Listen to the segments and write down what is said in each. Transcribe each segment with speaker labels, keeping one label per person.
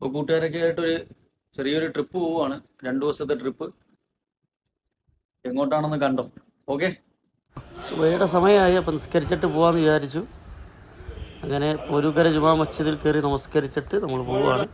Speaker 1: അപ്പോൾ കൂട്ടുകാരൊക്കെ ആയിട്ടൊരു ചെറിയൊരു ട്രിപ്പ് പോവുകയാണ് രണ്ട് ദിവസത്തെ ട്രിപ്പ് എങ്ങോട്ടാണെന്ന് കണ്ടോ? ഓക്കെ
Speaker 2: സുബൈയുടെ സമയമായി. അപ്പം നിസ്കരിച്ചിട്ട് പോകാമെന്ന് വിചാരിച്ചു. അങ്ങനെ ഒരു പോരൂക്കര ജുമാ മസ്ജിദിൽ കയറി നമസ്കരിച്ചിട്ട് നമ്മൾ പോവുകയാണ്.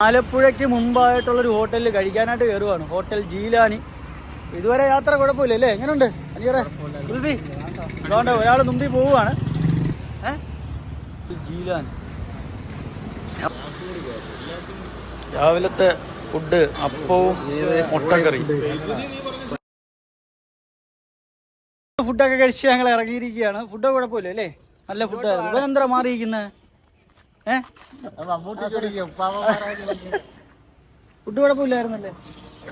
Speaker 3: ആലപ്പുഴയ്ക്ക് മുമ്പായിട്ടുള്ളൊരു ഹോട്ടലിൽ കഴിക്കാനായിട്ട് കയറുവാണ്. ഹോട്ടൽ ജീലാനി. ഇതുവരെ യാത്ര കുഴപ്പമില്ല അല്ലേ? എങ്ങനെയുണ്ട് അനിയറെ? അതുകൊണ്ട് ഒരാൾ മുമ്പിൽ പോവുകയാണ് ഏ? ജീലാനി. രാവിലത്തെ ഫുഡ് അപ്പവും മുട്ടക്കറി ഫുഡൊക്കെ കഴിച്ച് ഞങ്ങൾ ഇറങ്ങിയിരിക്കുകയാണ്. ഫുഡ് കുഴപ്പമില്ല അല്ലേ? നല്ല ഫുഡായിരുന്നു ഇവൻ എന്താ മാറിയിരിക്കുന്നത് ഏഹ് ഫുഡ് കുഴപ്പമില്ലായിരുന്നല്ലേ?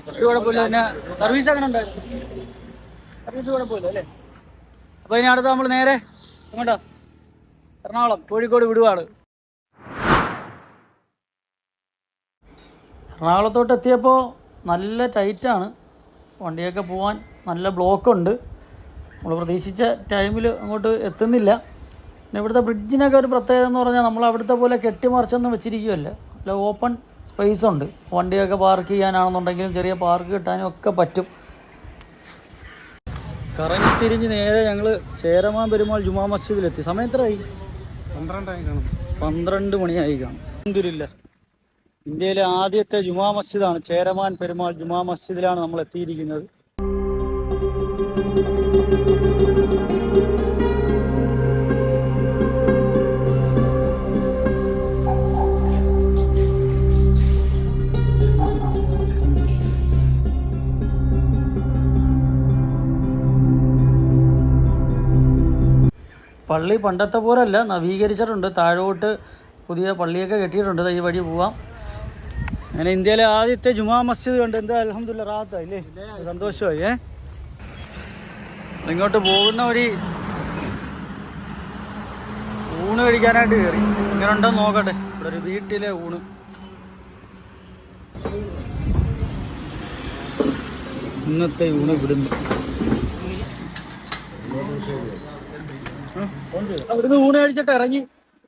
Speaker 3: ഫുഡ് കുഴപ്പമില്ല. പിന്നെ സർവീസ് അങ്ങനെ ഉണ്ടായിരുന്നു സർവീസ് കുഴപ്പമില്ല അല്ലേ? അപ്പൊ ഇനി അടുത്ത് നമ്മൾ നേരെ എങ്ങോട്ടാ? എറണാകുളം കോഴിക്കോട് വിടുവാണ്. എറണാകുളത്തോട്ട് എത്തിയപ്പോൾ നല്ല ടൈറ്റാണ് വണ്ടിയൊക്കെ പോകാൻ നല്ല ബ്ലോക്കുണ്ട് നമ്മൾ പ്രതീക്ഷിച്ച ടൈമിൽ അങ്ങോട്ട് എത്തുന്നില്ല. പിന്നെ ഇവിടുത്തെ ബ്രിഡ്ജിനൊക്കെ ഒരു പ്രത്യേകത എന്ന് പറഞ്ഞാൽ നമ്മൾ അവിടുത്തെ പോലെ കെട്ടിമറിച്ചൊന്നും വെച്ചിരിക്കുകയല്ല. അല്ല ഓപ്പൺ സ്പേസ് ഉണ്ട്. വണ്ടിയൊക്കെ പാർക്ക് ചെയ്യാനാണെന്നുണ്ടെങ്കിലും ചെറിയ പാർക്ക് കിട്ടാനും ഒക്കെ പറ്റും. കറങ്ങി തിരിഞ്ഞ് നേരെ ഞങ്ങൾ ചേരമാൻ പെരുമാൾ ജുമാ മസ്ജിദിലെത്തി. സമയം എത്രയായി?
Speaker 2: പന്ത്രണ്ടായി കാണും.
Speaker 3: പന്ത്രണ്ട് മണിയായി കാണും. അൽഹംദുലില്ലാ ഇന്ത്യയിലെ ആദ്യത്തെ ജുമാ മസ്ജിദാണ്. ചേരമാൻ പെരുമാൾ ജുമാ മസ്ജിദിലാണ് നമ്മൾ എത്തിയിരിക്കുന്നത്. പള്ളി പണ്ടത്തെ പോലല്ല നവീകരിച്ചിട്ടുണ്ട്. താഴോട്ട് പുതിയ പള്ളിയൊക്കെ കെട്ടിയിട്ടുണ്ട്. ഈ വഴി പോവാം. അങ്ങനെ ഇന്ത്യയിലെ ആദ്യത്തെ ജുമാ മസ്ജിദ് കണ്ട് എന്താ അലഹമില്ല അല്ലേ സന്തോഷമായി ഏ? ഇങ്ങോട്ട് പോകുന്ന ഒരു ഊണ് കഴിക്കാനായിട്ട് കയറി. ഇങ്ങനെ ഉണ്ടോ നോക്കട്ടെ. ഇവിടെ ഒരു വീട്ടിലെ ഊണ്. ഇന്നത്തെ ഊണ് ഇവിടുന്ന്. അവിടുന്ന് ഊണ് കഴിച്ചിട്ട് ഇറങ്ങി.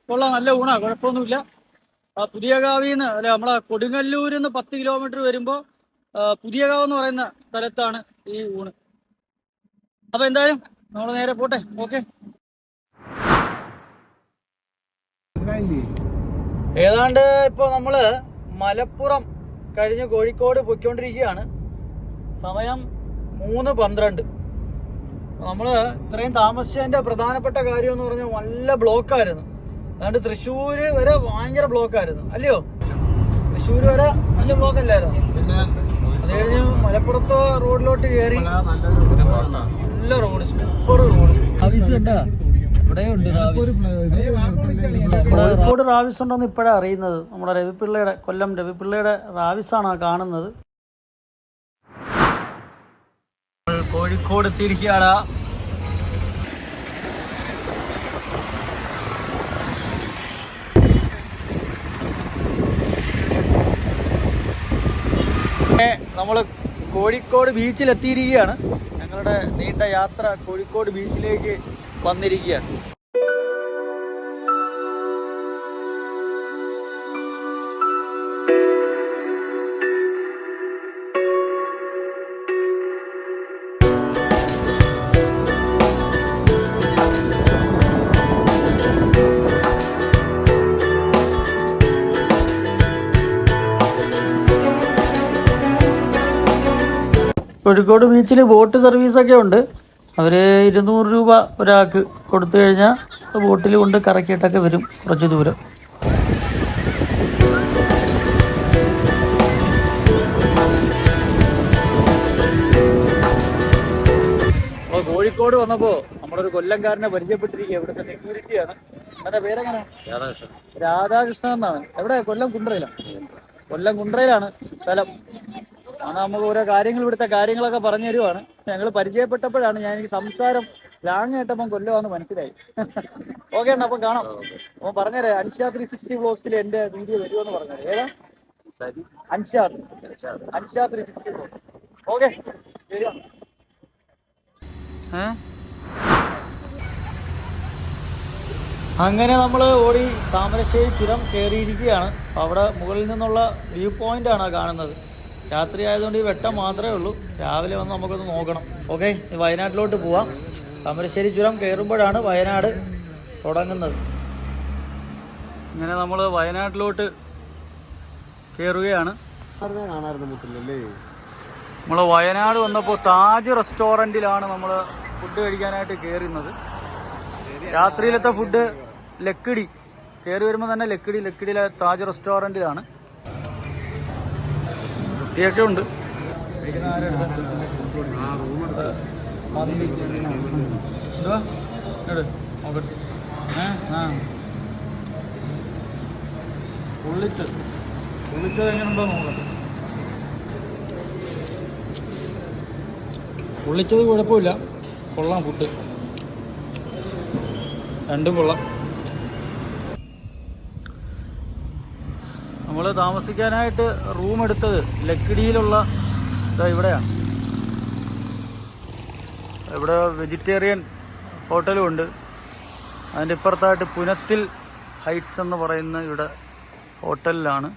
Speaker 3: കൊള്ളാം നല്ല ഊണാ കുഴപ്പമൊന്നുമില്ല. ആ പുതിയകാവിന്ന് അല്ലെ നമ്മളെ കൊടുങ്ങല്ലൂരിൽ നിന്ന് പത്ത് കിലോമീറ്റർ വരുമ്പോൾ പുതിയകാവ് എന്ന് പറയുന്ന സ്ഥലത്താണ് ഈ ഊണ്. അപ്പൊ എന്തായാലും നമ്മൾ നേരെ പോട്ടെ. ഓക്കെ. ഏതാണ്ട് ഇപ്പൊ നമ്മൾ മലപ്പുറം കഴിഞ്ഞ് കോഴിക്കോട് പൊയ്ക്കൊണ്ടിരിക്കുകയാണ്. സമയം മൂന്ന് പന്ത്രണ്ട്. നമ്മൾ ഇത്രയും താമസിച്ചതിന്റെ പ്രധാനപ്പെട്ട കാര്യം എന്ന് പറഞ്ഞാൽ നല്ല ബ്ലോക്കായിരുന്നു. അതുകൊണ്ട് തൃശ്ശൂർ വരെ ഭയങ്കര ബ്ലോക്കായിരുന്നു അല്ലയോ? തൃശ്ശൂർ വരെ നല്ല ബ്ലോക്ക് അല്ലായിരുന്നു? പിന്നെ കഴിഞ്ഞ് മലപ്പുറത്തെ റോഡിലോട്ട് കയറി നല്ല റോഡ് സൂപ്പർ റോഡ് ഉണ്ടാ ഉണ്ട് കോഴിക്കോട് റാവിസ് ഉണ്ടെന്ന് ഇപ്പോഴാണ് അറിയുന്നത്. നമ്മുടെ രവിപിള്ളയുടെ കൊല്ലം രവിപിള്ളയുടെ റാവിസാണ് ആ കാണുന്നത്. കോഴിക്കോട് എത്തിയിരിക്കുകയാണ്. നമ്മൾ കോഴിക്കോട് ബീച്ചിൽ എത്തിയിരിക്കുകയാണ് ഞങ്ങളുടെ നീണ്ട യാത്ര കോഴിക്കോട് ബീച്ചിലേക്ക് വന്നിരിക്കുകയാണ്. കോഴിക്കോട് ബീച്ചിൽ ബോട്ട് സർവീസൊക്കെ ഉണ്ട്. അവർ ഇരുന്നൂറ് രൂപ ഒരാൾക്ക് കൊടുത്തു കഴിഞ്ഞാൽ ബോട്ടിൽ കൊണ്ട് കറക്കിയിട്ടൊക്കെ വരും കുറച്ച് ദൂരം. കോഴിക്കോട് വന്നപ്പോൾ നമ്മുടെ ഒരു കൊല്ലംകാരനെ പരിചയപ്പെട്ടിരിക്കുക ഇവിടുത്തെ സെക്യൂരിറ്റിയാണ് അവന്റെ പേരെങ്ങനെ? രാധാകൃഷ്ണൻ. എന്നാണ്. എവിടെ കൊല്ലം കുണ്ട്രയിലാണ് കൊല്ലം കുണ്ടറയിലാണ് സ്ഥലം. ആണ് നമുക്ക് ഓരോ കാര്യങ്ങൾ ഇവിടുത്തെ കാര്യങ്ങളൊക്കെ പറഞ്ഞു തരുവാണ്. ഞങ്ങൾ പരിചയപ്പെട്ടപ്പോഴാണ് ഞാൻ എനിക്ക് സംസാരം ലാങ് കേട്ടപ്പം കൊല്ലമാണെന്ന് മനസ്സിലായി. ഓക്കെ അണ്ണ അപ്പം കാണാം. അപ്പൊ പറഞ്ഞുതരാം അൻഷാ ത്രീ സിക്സ്റ്റി ബ്ലോഗ്സിൽ എന്റെ വീഡിയോ വരുമെന്ന് പറഞ്ഞത് ഏതാ? Ansha. Ansha. Three sixty blogs okay അങ്ങനെ നമ്മൾ ഓടി താമരശ്ശേരി ചുരം കയറിയിരിക്കുകയാണ് അപ്പോൾ അവിടെ മുകളിൽ നിന്നുള്ള വ്യൂ പോയിന്റ് ആണ് കാണുന്നത്. രാത്രി ആയതുകൊണ്ട് ഈ വെട്ടം മാത്രമേ ഉള്ളൂ. രാവിലെ വന്ന് നമുക്കൊന്ന് നോക്കണം. ഓക്കെ വയനാട്ടിലോട്ട് പോവാം. താമരശ്ശേരി ചുരം കയറുമ്പോഴാണ് വയനാട് തുടങ്ങുന്നത്. ഇങ്ങനെ നമ്മൾ വയനാട്ടിലോട്ട് കയറുകയാണ്. നമ്മൾ വയനാട് വന്നപ്പോൾ താജ് റെസ്റ്റോറന്റിലാണ് നമ്മൾ ഫുഡ് കഴിക്കാനായിട്ട് കയറുന്നത്. രാത്രിയിലത്തെ ഫുഡ് ലക്കിടി. കയറി വരുമ്പോൾ തന്നെ ലക്കിടി ലക്കിടിയിലെ താജ് റെസ്റ്റോറന്റിലാണ് വൃത്തിയൊക്കെ ഉണ്ട്. പൊള്ളിച്ചത് നോക്കട്ടെ കുഴപ്പമില്ല. കൊള്ളാം ഫുഡ് രണ്ടും കൊള്ളാം. നമ്മൾ താമസിക്കാനായിട്ട് റൂം എടുത്തത് ലക്കിടിയിലുള്ള ഇതാ ഇവിടെയാണ്. ഇവിടെ വെജിറ്റേറിയൻ ഹോട്ടലും ഉണ്ട്. അതിന്റെ ഇപ്പുറത്തായിട്ട് പുനത്തിൽ ഹൈറ്റ്സ് എന്ന് പറയുന്ന ഇവിടെ ഹോട്ടലിലാണ്.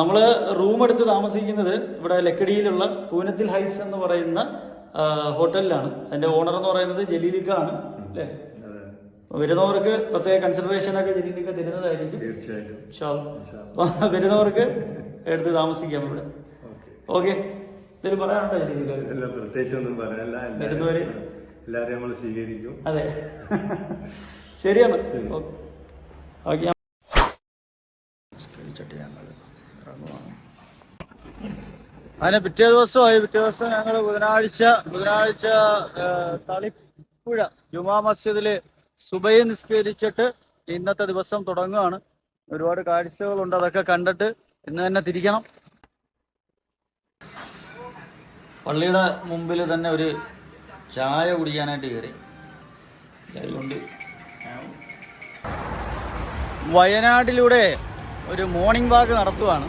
Speaker 3: നമ്മൾ റൂം എടുത്ത് താമസിക്കുന്നത് ഇവിടെ ലക്കടിയിലുള്ള പൂനത്തിൽ ഹൈറ്റ്സ് എന്ന് പറയുന്ന ഹോട്ടലിലാണ്. അതിന്റെ ഓണർ എന്ന് പറയുന്നത് ജലീലിക്ക ആണ് അല്ലേ? വരുന്നവർക്ക് പ്രത്യേക കൺസിഡറേഷൻ ഒക്കെ ജലീലിക്ക തരുന്നതായിരിക്കും.
Speaker 4: തീർച്ചയായിട്ടും.
Speaker 3: വരുന്നവർക്ക് എടുത്ത് താമസിക്കാം ഇവിടെ. ഓക്കെ. ഇതിൽ പറയാനുണ്ടോ
Speaker 4: എല്ലാം പ്രത്യേകിച്ചൊന്നും പറയാനല്ല.
Speaker 3: വരുന്നവര്
Speaker 4: എല്ലാവരെയും നമ്മൾ സ്വീകരിക്കും.
Speaker 3: അതെ. ശരിയാണ് ഓക്കെ. അതിന് പിറ്റേ ദിവസമായി. പിറ്റേ ദിവസം ഞങ്ങൾ ബുധനാഴ്ച ബുധനാഴ്ച തളിപ്പുഴ ജുമാ മസ്ജിദിൽ സുബൈ നിസ്കരിച്ചിട്ട് ഇന്നത്തെ ദിവസം തുടങ്ങുകയാണ് ഒരുപാട് കാഴ്ചകളുണ്ട് അതൊക്കെ കണ്ടിട്ട് ഇന്ന് തന്നെ തിരിക്കണം. പള്ളിയുടെ മുമ്പിൽ തന്നെ ഒരു ചായ കുടിക്കാനായിട്ട് കയറി. അതുകൊണ്ട് വയനാട്ടിലൂടെ ഒരു മോർണിംഗ് വാക്ക് നടത്തുവാണ്.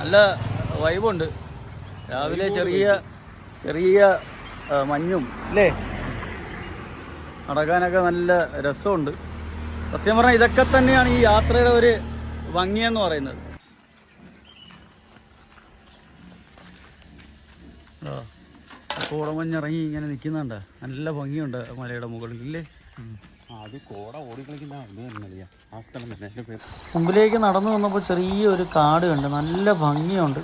Speaker 3: നല്ല വൈബുണ്ട് രാവിലെ ചെറിയ ചെറിയ മഞ്ഞും അല്ലേ? നടക്കാനൊക്കെ നല്ല രസമുണ്ട്. സത്യം പറഞ്ഞാൽ ഇതൊക്കെ തന്നെയാണ് ഈ യാത്രയുടെ ഒരു ഭംഗിയെന്ന് പറയുന്നത്. കോടമഞ്ഞിറങ്ങി ഇങ്ങനെ നിൽക്കുന്നുണ്ട് നല്ല ഭംഗിയുണ്ട് മലയുടെ മുകളിൽ ഇല്ലേ
Speaker 2: അത് കോട ഓടിക്കളിക്കുന്ന ആ സ്ഥലം തന്നെ. പേര്.
Speaker 3: മുമ്പിലേക്ക് നടന്നു വന്നപ്പോൾ ചെറിയൊരു കാട് കണ്ട് നല്ല ഭംഗിയുണ്ട്.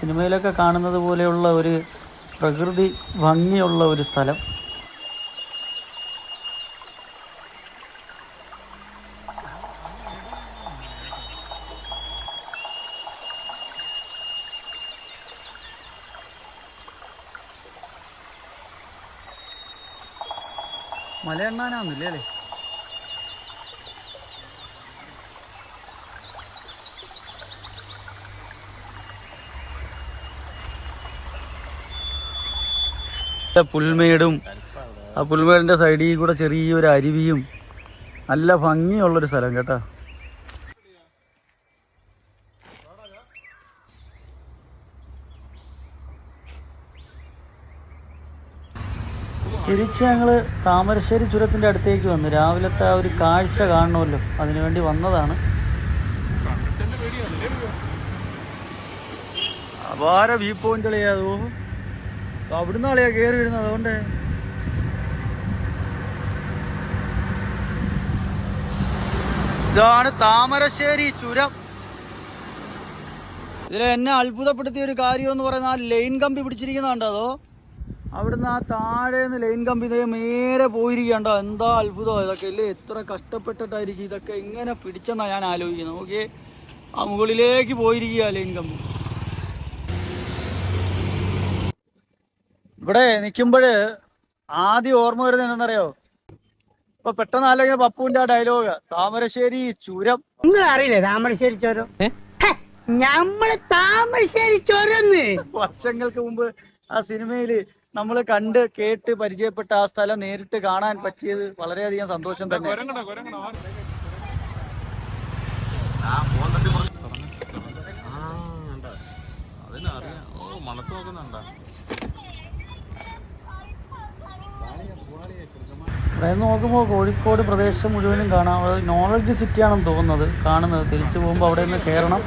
Speaker 3: സിനിമയിലൊക്കെ കാണുന്നത് പോലെയുള്ള ഒരു പ്രകൃതി ഭംഗിയുള്ള ഒരു സ്ഥലം. മലയെണ്ണാനാന്നില്ലേ അല്ലേ? പുൽമേടും ആ പുൽമേടിന്റെ സൈഡിൽ കൂടെ ചെറിയൊരു അരുവിയും നല്ല ഭംഗിയുള്ളൊരു സ്ഥലം കേട്ടോ. തിരിച്ച് ഞങ്ങൾ താമരശ്ശേരി ചുരത്തിന്റെ അടുത്തേക്ക് വന്നു. രാവിലത്തെ ആ ഒരു കാഴ്ച കാണണമല്ലോ. അതിനുവേണ്ടി വന്നതാണ്. അപാര വ്യൂ പോയിന്റ് കളിയാതോ അവിടുന്ന് ആളെയാ കയറി വരുന്നത്. അതുകൊണ്ട്. ഇതാണ് താമരശ്ശേരി ചുരം. ഇതിൽ എന്നെ അത്ഭുതപ്പെടുത്തിയ ഒരു കാര്യം എന്ന് പറയുന്നത് ആ ലൈൻ കമ്പി പിടിച്ചിരിക്കുന്നുണ്ടോ അതോ? അവിടുന്ന് ആ താഴേന്ന് ലൈൻ കമ്പി നേരെ പോയിരിക്കണ്ടോ എന്താ അത്ഭുതം. ഇതൊക്കെ അല്ലേ? എത്ര കഷ്ടപ്പെട്ടിട്ടായിരിക്കും ഇതൊക്കെ എങ്ങനെ പിടിച്ചെന്നാ ഞാൻ ആലോചിക്കുന്നത് നോക്കിയേ. ആ മുകളിലേക്ക് പോയിരിക്കുക ലൈൻ കമ്പി. ഇവിടെ നിൽക്കുമ്പോൾ ആദ്യം ഓർമ്മ വരുന്നത് എന്താണെന്നറിയോ? ഇപ്പൊ പെട്ടെന്ന് ആലോചിക്കുന്ന പപ്പുവിന്റെ ആ ഡയലോഗ് താമരശ്ശേരി ചുരം.
Speaker 5: നിങ്ങൾ അറിയില്ലേ? താമരശ്ശേരി ചുരം? ഞമ്മൾ താമരശ്ശേരി ചുരം
Speaker 3: വർഷങ്ങൾക്ക് മുമ്പ് ആ സിനിമയിൽ നമ്മൾ കണ്ട് കേട്ട് പരിചയപ്പെട്ട ആ സ്ഥലം നേരിട്ട് കാണാൻ പറ്റിയത് വളരെയധികം സന്തോഷം തന്നെ. ഇവിടെ നോക്കുമ്പോൾ കോഴിക്കോട് പ്രദേശം മുഴുവനും കാണാം. നോളജ് സിറ്റിയാണെന്ന് തോന്നുന്നത്. കാണുന്നത്. തിരിച്ചു പോകുമ്പോൾ അവിടെ നിന്ന് കയറണം